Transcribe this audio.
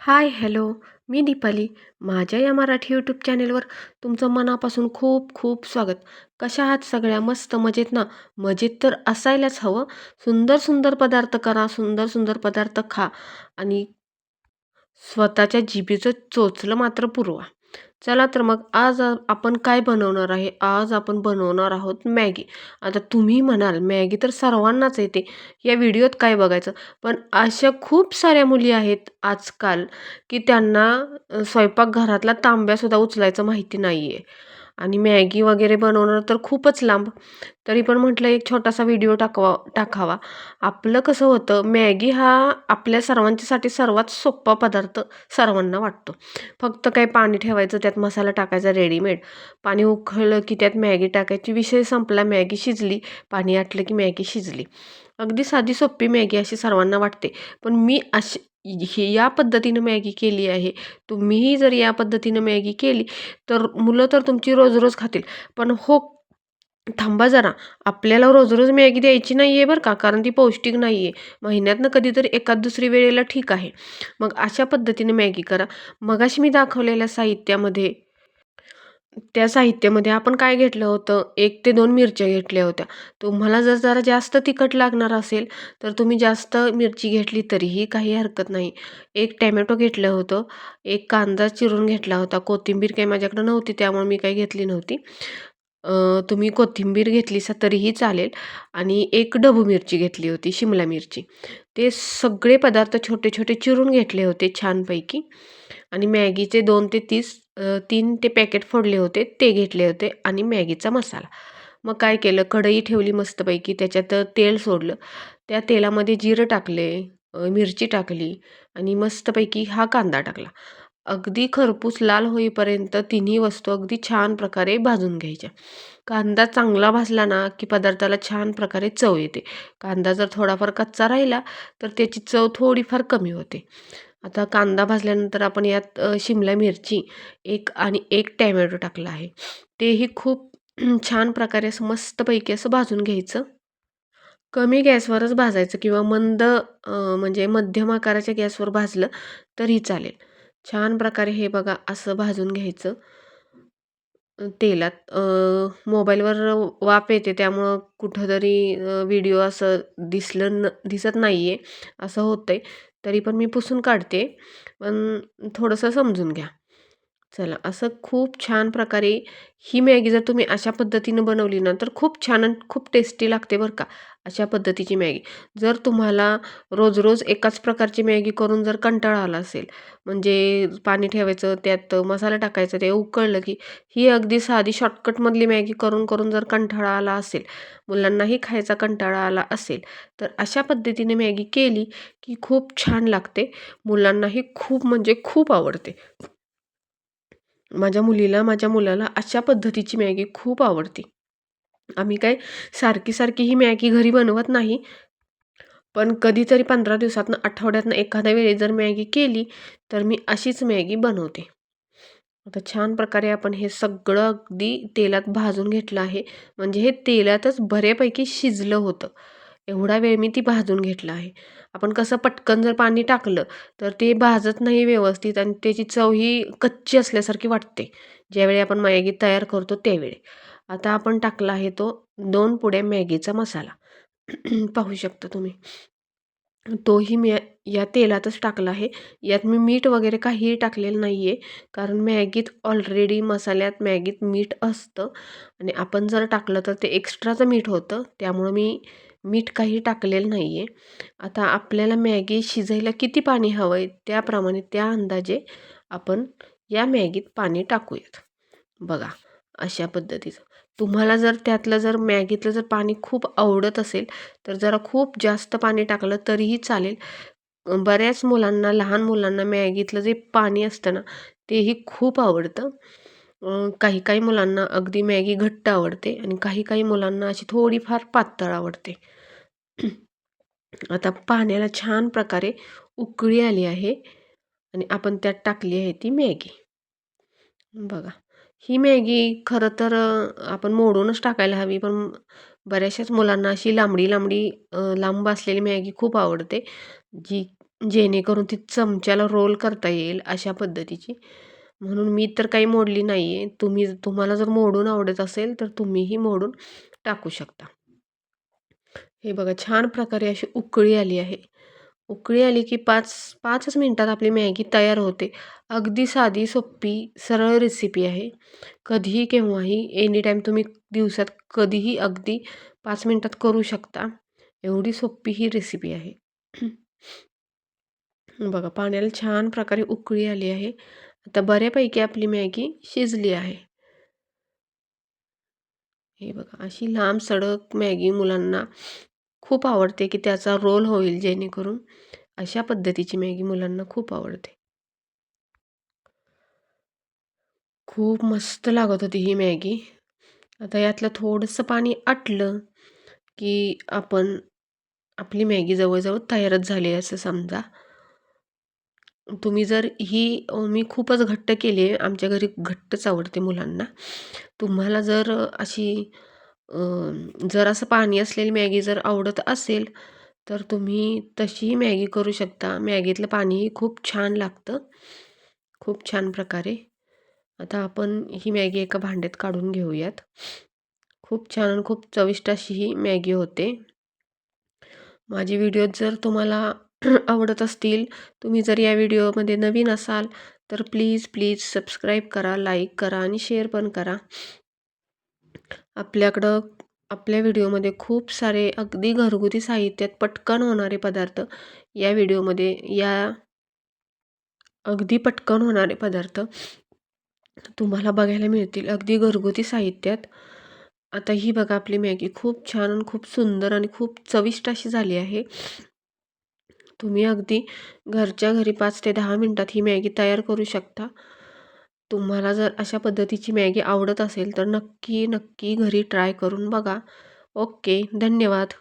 Hi hello मी दीपाली. माझ्या या Marathi YouTube चॅनेलवर तुमचं मनापासून खूप खूप स्वागत. कशा आहात सगळ्या? मस्त मजेत ना? मजेत तर असायलाच हवं. सुंदर सुंदर पदार्थ करा सुंदर सुंदर पदार्थ खा आणि स्वतःच्या जिभेचं चोचलं मात्र पुरवा. चला तर मग आज आपण काय बनवणार आहे? आज आपण बनवणार आहोत मॅगी. आता तुम्ही म्हणाल मॅगी तर सर्वांनाच येते. या व्हिडिओत काय बघायचं? पण अशा खूप साऱ्या मुली आहेत आजकाल की त्यांना स्वयंपाकघरातला तांब्यासुद्धा उचलायचं माहिती नाही आहे आणि मॅगी वगैरे बनवणं तर खूपच लांब. तरी पण म्हटलं एक छोटासा व्हिडिओ टाकवा टाकावा. आपलं कसं होतं मॅगी हा आपल्या सर्वांच्यासाठी सर्वात सोपा पदार्थ सर्वांना वाटतो. फक्त काय पाणी ठेवायचं त्यात मसाला टाकायचा रेडीमेड पाणी उकळलं की त्यात मॅगी टाकायची. विषय संपला मॅगी शिजली. पाणी आटलं की मॅगी शिजली. अगदी साधी सोपी मॅगी अशी सर्वांना वाटते. पण मी अशी ही या पद्धतीनं मॅगी केली आहे. तुम्हीही जर या पद्धतीनं मॅगी केली तर मुलं तर तुमची रोज रोज खातील. पण हो थांबा जरा. आपल्याला रोज रोज मॅगी द्यायची नाही आहे बरं का कारण ती पौष्टिक नाही आहे महिन्यातनं कधीतरी एखाद दुसरी वेळेला ठीक आहे. मग अशा पद्धतीने मॅगी करा. मगाशी मी दाखवलेल्या साहित्यामध्ये त्या साहित्यामध्ये आपण काय घेतलं होतं? एक ते दोन मिरच्या घेतल्या होत्या. तुम्हाला जर जरा जास्त तिखट लागणार असेल तर तुम्ही जास्त मिरची घेतली तरीही काही हरकत नाही. एक टॅमॅटो घेतलं होतं. एक कांदा चिरून घेतला होता. कोथिंबीर काही माझ्याकडं नव्हती त्यामुळे मी काही घेतली नव्हती. तुम्ही कोथिंबीर घेतलीसा तरीही चालेल. आणि एक डबू मिरची घेतली होती शिमला मिरची. ते सगळे पदार्थ छोटे छोटे चिरून घेतले होते छानपैकी. आणि मॅगीचे दोन ते तीस तीन ते पॅकेट फोडले होते ते घेतले होते आणि मॅगीचा मसाला. मग काय केलं? कढई ठेवली मस्तपैकी त्याच्यात तेल सोडलं. त्या तेलामध्ये जिरं टाकले मिरची टाकली आणि मस्तपैकी हा कांदा टाकला. अगदी खरपूस लाल होईपर्यंत तिन्ही वस्तू अगदी छान प्रकारे भाजून घ्यायच्या. कांदा चांगला भाजला ना की पदार्थाला छान प्रकारे चव येते. कांदा जर थोडाफार कच्चा राहिला तर त्याची चव थोडीफार कमी होते. आता कांदा भाजल्यानंतर आपण यात शिमला मिरची एक आणि एक टॅमॅटो टाकला आहे. तेही खूप छान प्रकारे असं मस्तपैकी असं भाजून घ्यायचं. कमी गॅसवरच भाजायचं किंवा मंद म्हणजे मध्यम आकाराच्या गॅसवर भाजलं तरी चालेल. छान प्रकारे हे बघा असं भाजून घ्यायचं. तेलात मोबाईलवर वाफ येते त्यामुळं कुठंतरी व्हिडिओ असं दिसलं न दिसत नाही आहे असं होतं आहे तरी पण मी पुसून काढते. पण थोडंसं समजून घ्या. चला असं खूप छान प्रकारे ही मॅगी जर तुम्ही अशा पद्धतीनं बनवली ना तर खूप छान आणि खूप टेस्टी लागते बरं का अशा पद्धतीची मॅगी. जर तुम्हाला रोज रोज एकाच प्रकारची मॅगी करून जर कंटाळा आला असेल म्हणजे पाणी ठेवायचं त्यात मसाला टाकायचा ते उकळलं की ही अगदी साधी शॉर्टकटमधली मॅगी करून करून जर कंटाळा आला असेल मुलांनाही खायचा कंटाळा आला असेल तर अशा पद्धतीने मॅगी केली की खूप छान लागते मुलांनाही खूप म्हणजे खूप आवडते. माझ्या मुलीला माझ्या मुलाला अशा पद्धतीची मॅगी खूप आवडते. आम्ही काय सारखी सारखी ही मॅगी घरी बनवत नाही. पण कधीतरी पंधरा दिवसातनं आठवड्यातनं एखाद्या वेळी जर मॅगी केली तर मी अशीच मॅगी बनवते. आता छान प्रकारे आपण हे सगळं अगदी तेलात भाजून घेतलं आहे. म्हणजे हे तेलातच बऱ्यापैकी शिजलं होतं. एवढा वेळ मी ती भाजून घेतलं आहे. आपण कसं पटकन जर पाणी टाकलं तर ते भाजत नाही व्यवस्थित आणि त्याची चव ही कच्ची असल्यासारखी वाटते. ज्यावेळी आपण मॅगी तयार करतो त्यावेळी. आता आपण टाकला आहे तो दोन पुड्या मॅगीचा मसाला. पाहू शकता तुम्ही. तोही मी या तेलातच टाकला आहे. यात मी मीठ वगैरे काहीही टाकलेलं नाही आहे कारण मॅगीत ऑलरेडी मसाल्यात मॅगीत मीठ असतं. आणि आपण जर टाकलं तर ते एक्स्ट्राचं मीठ होतं. त्यामुळं मी मीठ काही टाकलेलं नाही आहे आता आपल्याला मॅगी शिजायला किती पाणी हवं आहे त्याप्रमाणे त्या अंदाजे आपण या मॅगीत पाणी टाकूयात. बघा अशा पद्धतीचं. तुम्हाला जर त्यातलं जर मॅगीतलं जर पाणी खूप आवडत असेल तर जरा खूप जास्त पाणी टाकलं तरीही चालेल. बऱ्याच मुलांना लहान मुलांना मॅगीतलं जे पाणी असतं ना तेही खूप आवडतं. काही काही मुलांना अगदी मॅगी घट्ट आवडते आणि काही काही मुलांना अशी थोडीफार पातळ आवडते. आता पाण्याला छान प्रकारे उकळी आली आहे आणि आपण त्यात टाकली आहे ती मॅगी. बघा ही मॅगी खरं तर आपण मोडूनच टाकायला हवी पण बऱ्याचशाच मुलांना अशी लांबडी लांबडी लांब असलेली मॅगी खूप आवडते जी जेणेकरून ती चमच्याला रोल करता येईल अशा पद्धतीची. म्हणून मी तर काही मोडली नाही आहे तुम्ही तुम्हाला जर मोडून आवडत असेल तर तुम्हीही मोडून टाकू शकता. हे बघा, छान प्रकारे अशी उकळी आली आहे. उकळी आली की पाच, पाचच मिनटात आपली मॅगी तयार होते. अगदी साधी, सोपी, सरळ रेसिपी आहे. कधीही केव्हाही एनी टाईम तुम्ही दिवसात कधीही अगदी पाच मिनटात करू शकता. एवढी सोपी ही रेसिपी आहे. बघा, पाण्याला छान प्रकारे उकळी आली आहे. आता बऱ्यापैकी आपली मॅगी शिजली आहे. हे बघा, अशी लांब सडक मॅगी मुलांना खूप आवडते की त्याचा रोल होईल जेणेकरून अशा पद्धतीची मॅगी मुलांना खूप आवडते. खूप मस्त लागत होती ही मॅगी. आता यातलं थोडंसं पाणी आटलं की आपण आपली मॅगी जवळजवळ तयारच झाली आहे असं समजा. तुम्ही जर ही मी खूपच घट्ट केली आहे. आमच्या घरी घट्टच आवडते मुलांना. तुम्हाला जर अशी जर असं पाणी असलेली मॅगी जर आवडत असेल तर तुम्ही तशीही मॅगी करू शकता. मॅगीतलं पाणीही खूप छान लागतं. खूप छान प्रकारे. आता आपण ही मॅगी एका भांड्यात काढून घेऊयात. खूप छान खूप चविष्ट अशी ही मॅगी होते. माझी व्हिडिओ जर तुम्हाला आवडत असतील तुम्ही जर या व्हिडिओमध्ये नवीन असाल तर प्लीज प्लीज सबस्क्राईब करा लाईक करा आणि शेअर पण करा. आपल्याकडं आपल्या व्हिडिओमध्ये खूप सारे अगदी घरगुती साहित्यात पटकन होणारे पदार्थ या व्हिडिओमध्ये या अगदी पटकन होणारे पदार्थ तुम्हाला बघायला मिळतील. अगदी घरगुती साहित्यात. आता ही बघा आपली मॅगी. खूप छान आणि खूप सुंदर आणि खूप चविष्ट अशी झाली आहे. तुम्ही अगदी घरच्या घरी पाच ते दहा मिनटात ही मॅगी तयार करू शकता. तुम्हाला जर अशा पद्धतीची मॅगी आवडत असेल तर नक्की नक्की घरी ट्राय करून बघा. ओके धन्यवाद.